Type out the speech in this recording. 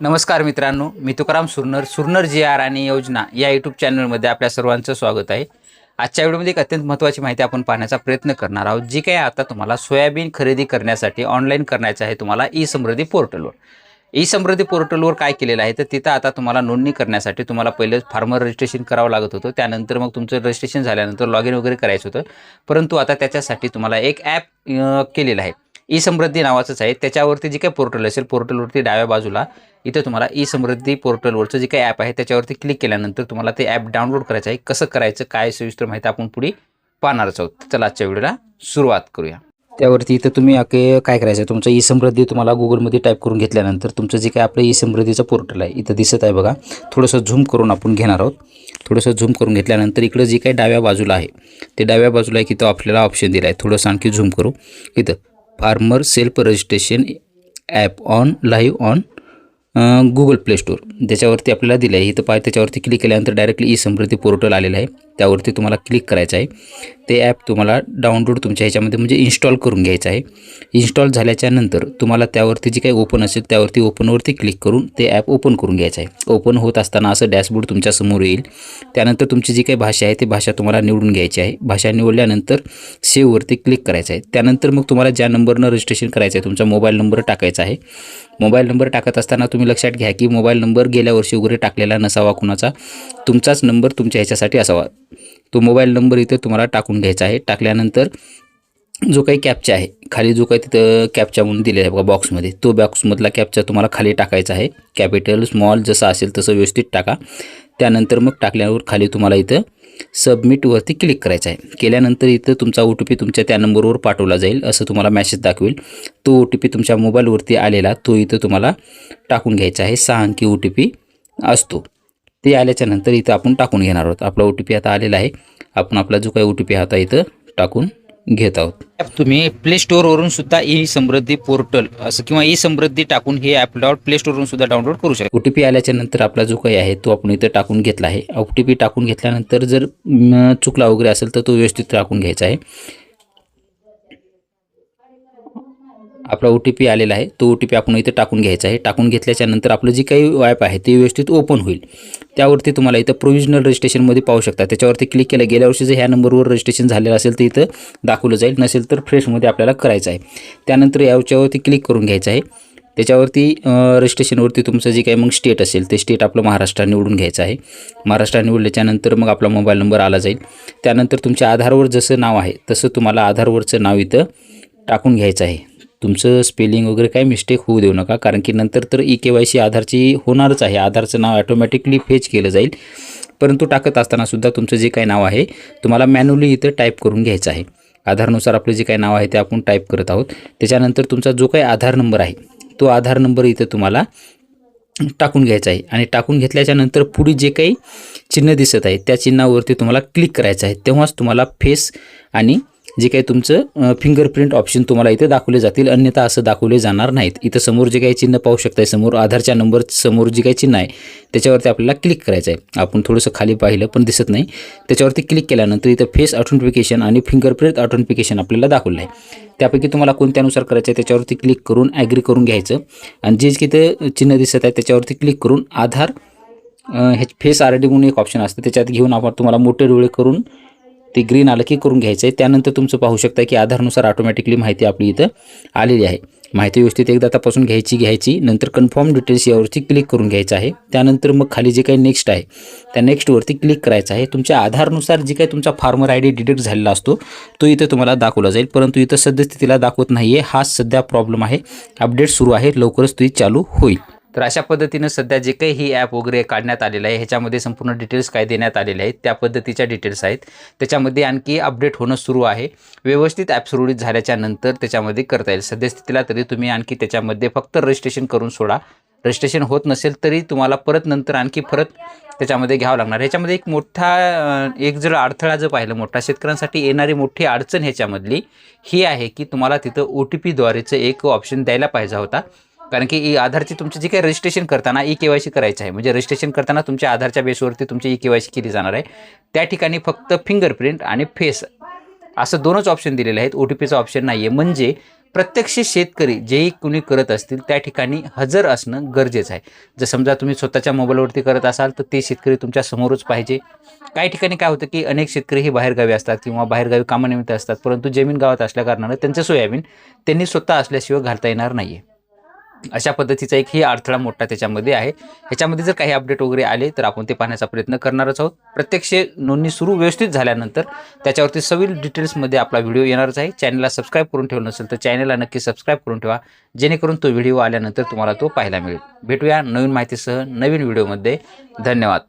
नमस्कार मित्रांनो मी तुकाराम सुरनर सुरनर जी आर आणि योजना या यूट्यूब चॅनलमध्ये आपल्या सर्वांचं स्वागत आहे. आजच्या व्हिडिओमध्ये एक अत्यंत महत्त्वाची माहिती आपण पाहण्याचा प्रयत्न करणार आहोत जी काही आता तुम्हाला सोयाबीन खरेदी करण्यासाठी ऑनलाईन करण्याचं आहे तुम्हाला ई समृद्धी पोर्टलवर ई समृद्धी पोर्टलवर काय केलेलं आहे तर तिथं आता तुम्हाला नोंदणी करण्यासाठी तुम्हाला पहिलं फार्मर रजिस्ट्रेशन करावं लागत होतं. त्यानंतर मग तुमचं रजिस्ट्रेशन झाल्यानंतर लॉग इन वगैरे करायचं होतं. परंतु आता त्याच्यासाठी तुम्हाला एक ॲप केलेलं आहे. ई समृद्धी नावाचंच आहे. त्याच्यावरती जे काही पोर्टल असेल पोर्टलवरती डाव्या बाजूला इथं तुम्हाला ई समृद्धी पोर्टलवरचं जे काही ॲप आहे त्याच्यावरती क्लिक केल्यानंतर तुम्हाला ते ॲप डाउनलोड करायचं आहे. कसं करायचं काय सविस्तर माहिती आपण पुढे पाहणारच आहोत. चला आजच्या व्हिडिओला सुरुवात करूया. त्यावरती इथं तुम्ही अके काय करायचं आहे? तुमचं ई समृद्धी तुम्हाला गुगलमध्ये टाईप करून घेतल्यानंतर तुमचं जे काही आपलं ई समृद्धीचं पोर्टल आहे इथं दिसत आहे बघा. थोडंसं झूम करून आपण घेणार आहोत. थोडंसं झूम करून घेतल्यानंतर इकडं जे काही डाव्या बाजूला आहे ते डाव्या बाजूला एक इथं आपल्याला ऑप्शन दिला आहे थोडंसं आणखी झूम करू. इथं farmer self registration app on live on Google play store ज्याच्यावरती आपल्याला दिलं आहे इथं पाय त्याच्यावरती क्लिक केल्यानंतर डायरेक्टली ई समृद्धी पोर्टल आलेलं आहे. त्यावरती तुम्हाला क्लिक करायचं आहे. ते ॲप तुम्हाला डाउनलोड तुमच्या ह्याच्यामध्ये म्हणजे इन्स्टॉल करून घ्यायचं आहे. इन्स्टॉल झाल्याच्यानंतर तुम्हाला त्यावरती जे काही ओपन असेल त्यावरती ओपनवरती क्लिक करून ते ॲप ओपन करून घ्यायचं आहे. ओपन होत असताना असं डॅशबोर्ड तुमच्यासमोर येईल. त्यानंतर तुमची जी काही भाषा आहे ती भाषा तुम्हाला निवडून घ्यायची आहे. भाषा निवडल्यानंतर सेव्हवरती क्लिक करायचं आहे. त्यानंतर मग तुम्हाला ज्या नंबरनं रजिस्ट्रेशन करायचं आहे तुमचा मोबाईल नंबर टाकायचा आहे. मोबाईल नंबर टाकत असताना तुम्ही लक्षात घ्या की मोबाईल नंबर गेल्या वर्षी वगैरे टाकलेला नसावा कुणाचा. तुमचाच नंबर तुमच्या ह्याच्यासाठी असावा. तो मोबाईल नंबर इथे तुम्हाला टाकून घ्यायचा आहे. टाकल्यानंतर जो काही कॅपचा आहे खाली जो काही तिथं कॅपचा म्हणून दिलेला आहे बघा बॉक्समध्ये तो बॉक्समधला कॅपचा तुम्हाला खाली टाकायचा आहे. कॅपिटल स्मॉल जसं असेल तसं व्यवस्थित टाका. त्यानंतर मग टाकल्यावर खाली तुम्हाला इथं सबमिटवरती क्लिक करायचं आहे. केल्यानंतर इथं तुमचा ओ टी पी तुमच्या त्या नंबरवर पाठवला जाईल असं तुम्हाला मॅसेज दाखवेल. तो ओ टी पी तुमच्या मोबाईलवरती आलेला तो इथं तुम्हाला टाकून घ्यायचा आहे. सहा अंकी ओ टी पी असतो. ते आल्याच्यानंतर इथं आपण टाकून घेणार आहोत. आपला ओ टी पी आता आलेला आहे. आपण आपला जो काही ओ टी पी आता इथं टाकून घेत आहोत. ॲप तुम्ही प्ले स्टोअरवरून सुद्धा ई समृद्धी पोर्टल असं किंवा ई समृद्धी टाकून हे ॲप प्ले स्टोअरवरून सुद्धा डाउनलोड करू शकता. ओ टी पी आल्याच्यानंतर आपला जो काही आहे तो आपण इथं टाकून घेतला आहे. ओ टी पी टाकून घेतल्यानंतर जर चुकला वगैरे असेल तर तो व्यवस्थित टाकून घ्यायचा आहे. आपला ओ टी पी आलेला आहे. तो ओ टी पी आपण इथे टाकून घ्यायचा आहे. टाकून घेतल्याच्या नंतर आपलं जी काही ॲप आहे ते व्यवस्थित ओपन होईल. त्यावरती तुम्हाला इथं प्रोविजनल रजिस्ट्रेशनमध्ये पाहू शकता. त्याच्यावरती क्लिक केलं गेल्या वर्षी जर ह्या नंबरवर रजिस्ट्रेशन झालेलं असेल तर इथं दाखवलं जाईल. नसेल तर फ्रेशमध्ये आपल्याला करायचं आहे. त्यानंतर याच्यावरती क्लिक करून घ्यायचं आहे. त्याच्यावरती रजिस्ट्रेशनवरती तुमचं जे काही मग स्टेट असेल ते स्टेट आपलं महाराष्ट्र निवडून घ्यायचं आहे. महाराष्ट्र निवडल्याच्यानंतर मग आपला मोबाईल नंबर आला जाईल. त्यानंतर तुमच्या आधारवर जसं नाव आहे तसं तुम्हाला आधारवरचं नाव इथं टाकून घ्यायचं आहे. तुमचं स्पेलिंग वगैरे काही मिस्टेक होऊ देऊ नका. कारण की नंतर तर ई के वाय सी आधारची होणारच आहे. आधारचं नाव ॲटोमॅटिकली फेच केलं जाईल. परंतु टाकत असतानासुद्धा तुमचं जे काही नाव आहे तुम्हाला मॅन्युअली इथं टाईप करून घ्यायचं आहे. आधारनुसार आपलं जे काही नाव आहे ते आपण टाईप करत आहोत. त्याच्यानंतर तुमचा जो काही आधार नंबर आहे तो आधार नंबर इथं तुम्हाला टाकून घ्यायचा आहे. आणि टाकून घेतल्याच्या नंतर पुढे जे काही चिन्ह दिसत आहे त्या चिन्हावरती तुम्हाला क्लिक करायचं आहे. तेव्हाच तुम्हाला फेस आणि जे काही तुमचं फिंगरप्रिंट ऑप्शन तुम्हाला इथे दाखवले जातील. अन्यथा असं दाखवले जाणार नाहीत. इथं समोर जे काही चिन्ह पाहू शकताय समोर आधारच्या नंबर समोर जे काही चिन्ह आहे त्याच्यावरती आपल्याला क्लिक करायचं आहे आपण थोडंसं खाली पाहिलं पण दिसत नाही. त्याच्यावरती क्लिक केल्यानंतर इथं फेस ऑथेंटिफिकेशन आणि फिंगरप्रिंट ऑथेंटिफिकेशन आपल्याला दाखवलं आहे त्यापैकी तुम्हाला कोणत्यानुसार करायचं आहे त्याच्यावरती क्लिक करून ॲग्री करून घ्यायचं. आणि जे इथं चिन्ह दिसत आहे त्याच्यावरती क्लिक करून आधार हे फेस आर डी म्हणून एक ऑप्शन असतं. त्याच्यात घेऊन आपण तुम्हाला मोठे डोळे करून ते ग्रीन आलं की करून घ्यायचं आहे त्यानंतर तुमचं पाहू शकता की आधारनुसार ऑटोमॅटिकली माहिती आपली इथं आलेली आहे. माहिती व्यवस्थित एकदा तपासून घ्यायची घ्यायची. नंतर कन्फर्म डिटेल्स यावरती क्लिक करून घ्यायचं आहे. त्यानंतर मग खाली जे काही नेक्स्ट आहे त्या नेक्स्टवरती क्लिक करायचं आहे. तुमच्या आधारनुसार जे काही तुमचा फार्मर आय डी डिटेक्ट झालेला असतो तो इथं तुम्हाला दाखवला जाईल. परंतु इथं सद्यस्थितीला दाखवत नाही आहे हा सध्या प्रॉब्लेम आहे. अपडेट सुरू आहे. लवकरच ती चालू होईल. तर अशा पद्धतीनं सध्या जे काही ही ॲप वगैरे काढण्यात आलेलं आहे ह्याच्यामध्ये संपूर्ण डिटेल्स काय देण्यात आलेले आहेत त्या पद्धतीच्या डिटेल्स आहेत. त्याच्यामध्ये आणखी अपडेट होणं सुरू आहे. व्यवस्थित ॲप सुरळीत झाल्याच्यानंतर त्याच्यामध्ये करता येईल. सद्यस्थितीला तरी तुम्ही आणखी त्याच्यामध्ये फक्त रजिस्ट्रेशन करून सोडा. रजिस्ट्रेशन होत नसेल तरी तुम्हाला परत नंतर आणखी परत त्याच्यामध्ये घ्यावं लागणार. ह्याच्यामध्ये एक मोठा एक जर अडथळा जर पाहिलं मोठा शेतकऱ्यांसाठी येणारी मोठी अडचण ह्याच्यामधली ही आहे की तुम्हाला तिथं ओ टी पीद्वारेचं एक ऑप्शन द्यायला पाहिजे होता. कारण की ई आधारची तुमची जी काही रजिस्ट्रेशन करताना ई के वाय सी करायचं आहे म्हणजे रजिस्ट्रेशन करताना तुमच्या आधारच्या बेसवरती तुमची ई के वाय सी केली जाणार आहे. त्या ठिकाणी फक्त फिंगरप्रिंट आणि फेस असं दोनच ऑप्शन दिलेले आहेत ओ टी पीचा ऑप्शन नाही आहे म्हणजे प्रत्यक्ष शेतकरी जेही कुणी करत असतील त्या ठिकाणी हजर असणं गरजेचं आहे. जर समजा तुम्ही स्वतःच्या मोबाईलवरती करत असाल तर ते शेतकरी तुमच्या समोरच पाहिजे. काही ठिकाणी काय होतं की अनेक शेतकरी हे बाहेरगावी असतात किंवा बाहेरगावी कामानिमित्त असतात परंतु जमीन गावात असल्याकारणानं त्यांचं सोयाबीन त्यांनी स्वतः असल्याशिवाय घालता येणार नाही आहे अशा पद्धतीचा एक ही अडथळा मोठा त्याच्यामध्ये आहे. ह्याच्यामध्ये जर काही अपडेट वगैरे आले तर आपण ते पाहण्याचा प्रयत्न करणारच आहोत. प्रत्यक्ष नोंदणी सुरू व्यवस्थित झाल्यानंतर त्याच्यावरती सविल डिटेल्समध्ये आपला व्हिडिओ येणारच आहे. चॅनलला सबस्क्राईब करून ठेवलं नसेल तर चॅनलला नक्की सबस्क्राईब करून ठेवा. जेणेकरून तो व्हिडिओ आल्यानंतर तुम्हाला तो पाहायला मिळेल. भेटूया नवीन माहितीसह नवीन व्हिडिओमध्ये. धन्यवाद.